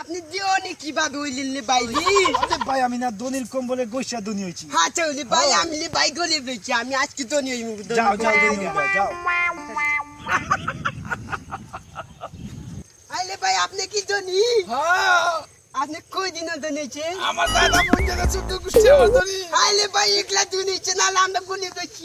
আপনি দিও নি কি ভাবে হইলেন বাইলি ভাই আমি না দনিল বলে গোসা দনি হইছি হ্যাঁ চলে আচ্ছা, ভাই হ্যাঁ। আমি লে বাই গরিব রইছি আমি আজকে দনি হই যাও যাও দনি ভাই যাও আইলে ভাই আপনি কি দনি হ্যাঁ আপনি কই দিন দনেছে আমার দাদা বন্ধুরা শুধু গুছে দনি আইলে ভাই একলা দনেছে না আমরা বলি দছি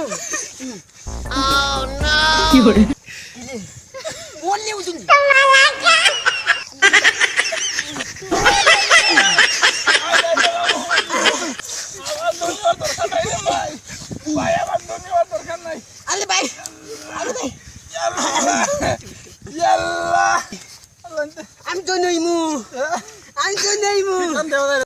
అవకాశం ఓన్లీ అవుతుంది আরে ভাই আরে ভাই আমি তো নইমু আমি তো নইমু